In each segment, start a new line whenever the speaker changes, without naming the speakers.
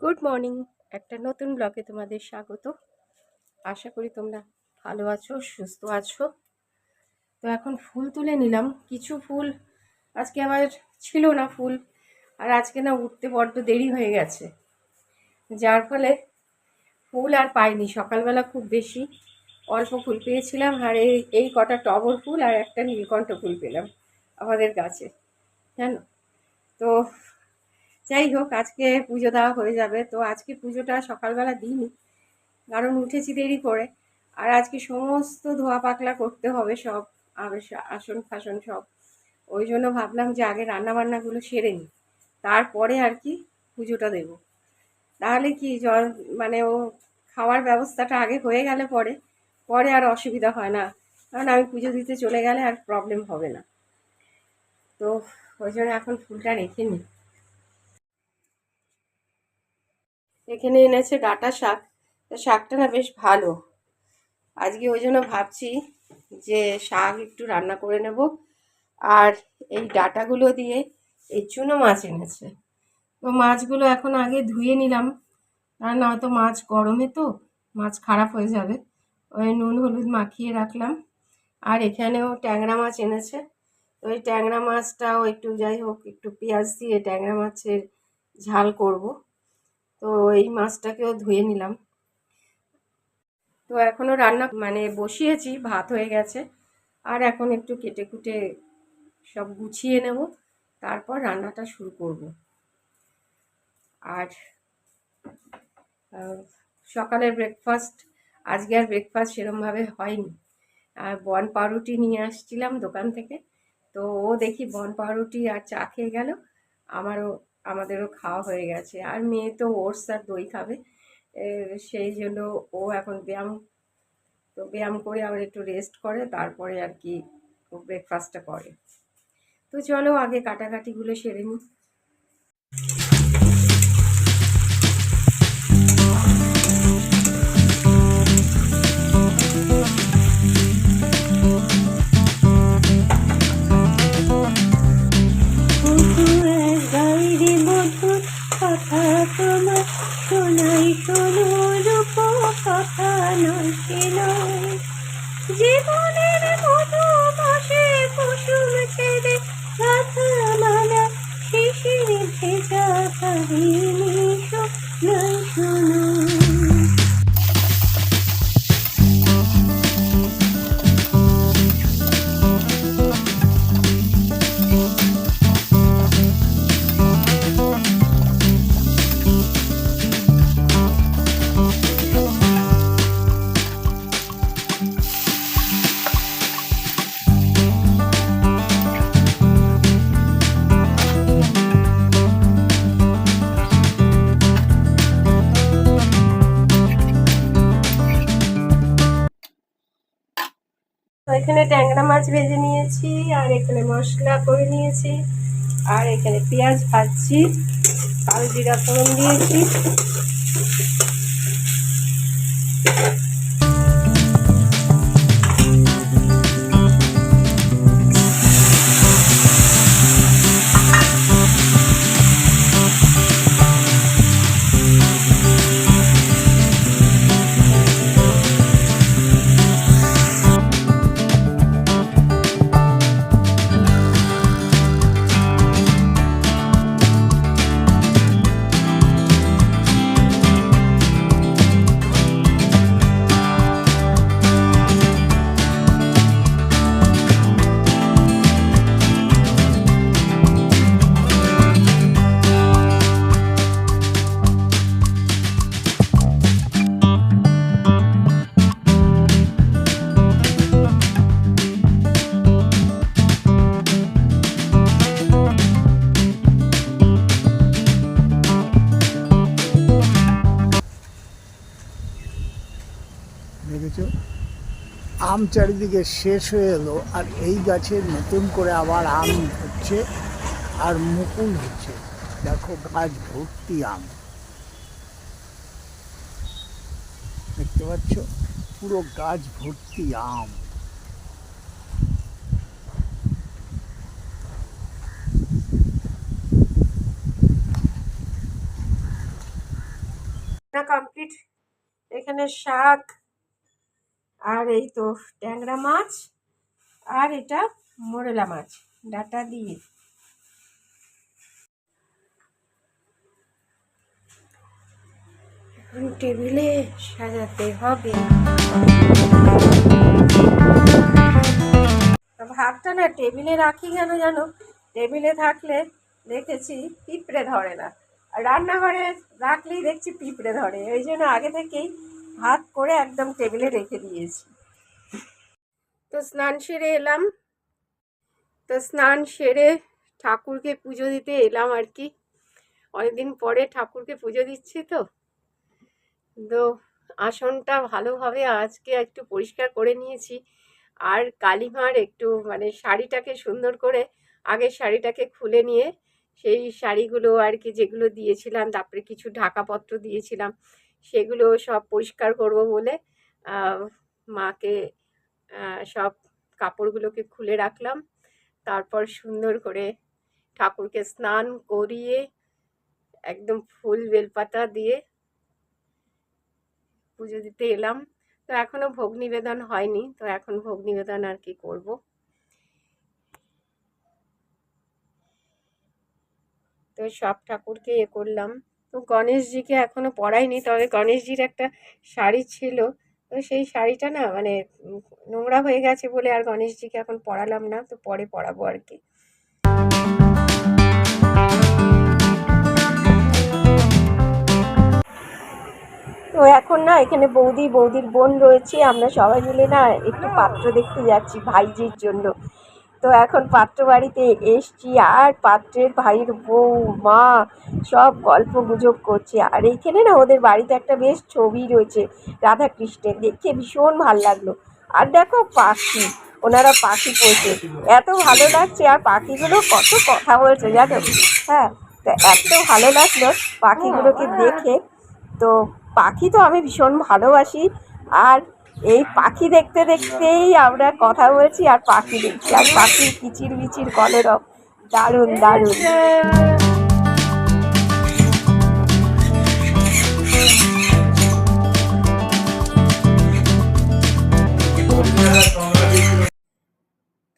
Good morning একটা নতুন ব্লগে তোমাদের স্বাগত। আশা করি তোমরা ভালো আছো, সুস্থ আছো। তো এখন ফুল তুলে নিলাম। কিছু ফুল আজকে আমার ছিল না ফুল, আর আজকে না উঠতে বড্ড দেরি হয়ে গেছে। যার ফলে ফুল আর পাইনি, সকালবেলা খুব বেশি অল্প ফুল পেয়েছিলাম, আর এই এই কটা টগর ফুল আর একটা নীলকণ্ঠ ফুল পেলাম আমাদের গাছে, জানো? তো যাই হোক, আজকে পুজো দেওয়া হয়ে যাবে। তো আজকে পুজোটা সকালবেলা দিইনি, কারণ উঠেছি দেরি করে। আর আজকে সমস্ত ধোয়া পাকলা করতে হবে সব আসন ফাসন সব। ওই জন্য ভাবলাম যে আগে রান্না বান্নাগুলো সেরে নিই, তারপরে আর কি পুজোটা দেব। তাহলে কি জল মানে ও খাওয়ার ব্যবস্থাটা আগে হয়ে গেলে পরে পরে আর অসুবিধা হয় না। কারণ আমি পুজো দিতে চলে গেলে আর প্রবলেম হবে না। তো ওই জন্য এখন ফুলটা রেখে নিই। এখানে এনেছে ডাটা শাক। তো শাকটা না বেশ ভালো। আজকে ওই জন্য ভাবছি যে শাক একটু রান্না করে নেব। আর এই ডাটাগুলো দিয়ে এই চুনো মাছ এনেছে। তো মাছগুলো এখন আগে ধুয়ে নিলাম। আর নয়তো মাছ গরমে তো, মাছ খারাপ হয়ে যাবে। ওই নুন হলুদ মাখিয়ে রাখলাম। আর এখানেও ট্যাংরা মাছ এনেছে। তো ওই ট্যাংরা মাছটাও একটু যাই হোক, একটু পেঁয়াজ দিয়ে ট্যাংরা মাছের ঝাল করব। তো এই মাছটাকেও ধুয়ে নিলাম। তো এখনও রান্না মানে বসিয়েছি, ভাত হয়ে গেছে। আর এখন একটু কেটে কুটে সব গুছিয়ে নেব, তারপর রান্নাটা শুরু করব। আর সকালের ব্রেকফাস্ট আজকে আর ব্রেকফাস্ট সেরমভাবে হয়নি। আর বন পাউরুটি নিয়ে আসছিলাম দোকান থেকে, তো ও দেখি বন পাউরুটি আর চা খেয়ে গেল, আমারও আমাদেরও খাওয়া হয়ে গেছে। আর মেয়ে তো ওটস আর দই খাবে। সেই জন্য ও এখন ব্যায়াম, তো ব্যায়াম করে আবার একটু রেস্ট করে, তারপরে আর কি ব্রেকফাস্টটা করে। তো চলো আগে কাটাকাটিগুলো সেরে নিই। नहीं এখানে ট্যাংরা মাছ ভেজে নিয়েছি, আর এখানে মশলা করে নিয়েছি, আর এখানে পেঁয়াজ ভাজছি কালজিরা ফোড়ন দিয়েছি।
দেখেছ আম চারিদিকে শেষ হয়ে এলো আর এই গাছে নতুন করে আবার আম হচ্ছে আর মুকুল হচ্ছে দেখো, গাছ ভর্তি আম। দেখতে পাচ্ছ? পুরো গাছ ভর্তি আম।
কমপ্লিট এখানে শাক আর এই তো ট্যাংরা মাছ আর এটা মোরেলা মাছ। ডাটা দিয়ে। টেবিলে সাজাতে হবে। ভাতটা না টেবিলে রাখি কেন জানো? টেবিলে থাকলে দেখেছি পিঁপড়ে ধরে না। রান্নাঘরে রাখলেই দেখছি পিঁপড়ে ধরে। ওই জন্য আগে থেকেই ভাত করে একদম টেবিলে রেখে দিয়েছি। তো স্নান সেরে এলাম। তো স্নান সেরে ঠাকুরকে পুজো দিতে এলাম আর কি। অনেকদিন পরে ঠাকুরকে পুজো দিচ্ছি তো। তো আসনটা ভালোভাবে আজকে একটু পরিষ্কার করে নিয়েছি। আর কালিমার একটু মানে শাড়িটাকে সুন্দর করে আগের শাড়িটাকে খুলে নিয়ে সেই শাড়িগুলো আর কি যেগুলো দিয়েছিলাম, তারপরে কিছু ঢাকাপত্র দিয়েছিলাম সেগুলো সব পরিষ্কার করব বলে মাকে সব কাপড়গুলোকে খুলে রাখলাম। তারপর সুন্দর করে ঠাকুরকে স্নান করিয়ে একদম ফুল বেলপাতা দিয়ে পুজো দিতে এলাম। তো এখনও ভোগ নিবেদন হয়নি, তো এখন ভোগ নিবেদন আর কি করব। তো সব ঠাকুরকে এ করলাম। তো গণেশজিকে এখনও পরাইনি তবে গণেশজির একটা শাড়ি ছিল। তো সেই শাড়িটা না মানে নোংরা হয়ে গেছে বলে আর গণেশজিকে এখন পরালাম না, তো পরে পরাবো আর কি। তো এখন না এখানে বৌদি, বৌদির বোন রয়েছে, আমরা সবাই মিলে না একটু পাত্র দেখতে যাচ্ছি ভাইজির জন্য। তো এখন পাত্র বাড়িতে এসছি আর পাত্রের ভাইয়ের বউ মা সব গল্প গুজব করছে। আর এইখানে না ওদের বাড়িতে একটা বেশ ছবি রয়েছে রাধা কৃষ্ণের দেখে ভীষণ ভালো লাগল। আর দেখো পাখি, ওনারা পাখি পোষে। এত ভালো লাগছে, আর পাখিগুলো কত কথা বলছে জানো? হ্যাঁ তো এত ভালো লাগল পাখিগুলোকে দেখে। তো পাখি তো আমি ভীষণ ভালোবাসি, আর এই পাখি দেখতে দেখতেই আমরা কথা বলছি আর পাখি দেখছি। আর পাখির কিচির মিচির কলরব দারুণ দারুণ।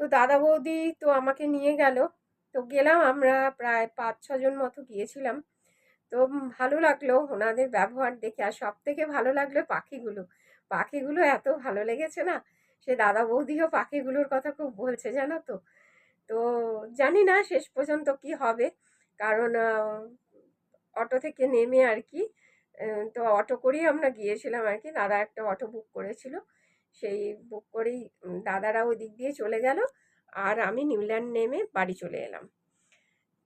তো দাদা বৌদি তো আমাকে নিয়ে গেল। তো গেলাম আমরা প্রায় পাঁচ ছজন মতো গিয়েছিলাম। তো ভালো লাগল ওনাদের ব্যবহার দেখে। আর সব থেকে ভালো লাগল পাখিগুলো। পাখিগুলো এত ভালো লেগেছে না? সে দাদা বৌদিও পাখিগুলোর কথা খুব বলছে, জানো তো? তো জানি না শেষ পর্যন্ত কি হবে। কারণ অটো থেকে নেমে আর কি তো অটো করেই আমরা গিয়েছিলাম আর কি। দাদা একটা অটো বুক করেছিল। সেই বুক করেই দাদারা ওই দিক দিয়ে চলে গেল আর আমি নিউল্যান্ড নেমে বাড়ি চলে এলাম।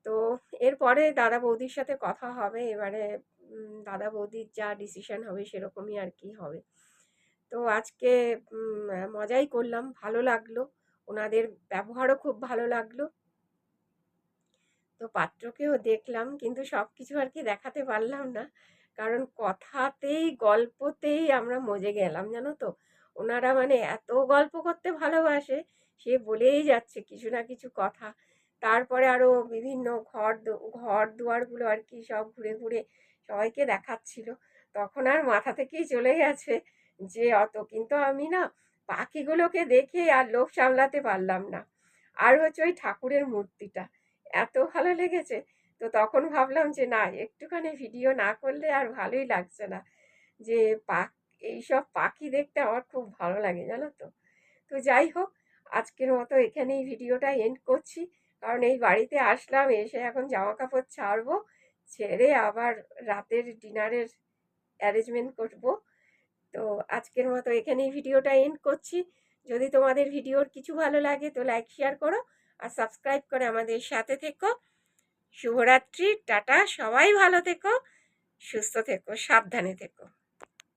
তো এরপরে দাদা বৌদির সাথে কথা হবে। এবারে দাদা বৌদির যা ডিসিশন হবে সেরকমই আর কি হবে। তো আজকে মজাই করলাম, ভালো লাগল। ওনাদের ব্যবহারও খুব ভালো লাগল। তো পাত্রকেও দেখলাম, কিন্তু সব কিছু আর কি দেখাতে পারলাম না। কারণ কথাতেই, গল্পতেই আমরা মজে গেলাম, জানো তো? ওনারা মানে এত গল্প করতে ভালোবাসে, সে বলেই যাচ্ছে কিছু না কিছু কথা। তারপরে আরও বিভিন্ন ঘর ঘর দুয়ারগুলো আর কি সব ঘুরে ঘুরে সবাইকে দেখাচ্ছিল। তখন আর মাথা থেকেই চলে গেছে যে অত কিন্তু আমি না পাখিগুলোকে দেখে আর লোভ সামলাতে পারলাম না। আর হচ্ছে ওই ঠাকুরের মূর্তিটা, এত ভালো লেগেছে। তো তখন ভাবলাম যে না, একটুখানি ভিডিও না করলে আর ভালোই লাগছে না। যে পা এইসব পাখি দেখতে আমার খুব ভালো লাগে, জানো তো। তো যাই হোক, আজকের মতো এখানেই ভিডিওটা এন্ড করছি। কারণ এই বাড়িতে আসলাম, এসে এখন জামা কাপড় ছাড়বো, ছেড়ে আবার রাতের ডিনারের অ্যারেঞ্জমেন্ট করব। তো আজকের মতো এখানেই ভিডিওটা এন্ড করছি। যদি তোমাদের ভিডিওর কিছু ভালো লাগে তো লাইক শেয়ার করো আর সাবস্ক্রাইব করে আমাদের সাথে থেকো। শুভরাত্রি, টাটা, সবাই ভালো থেকো, সুস্থ থেকো, সাবধানে থেকো।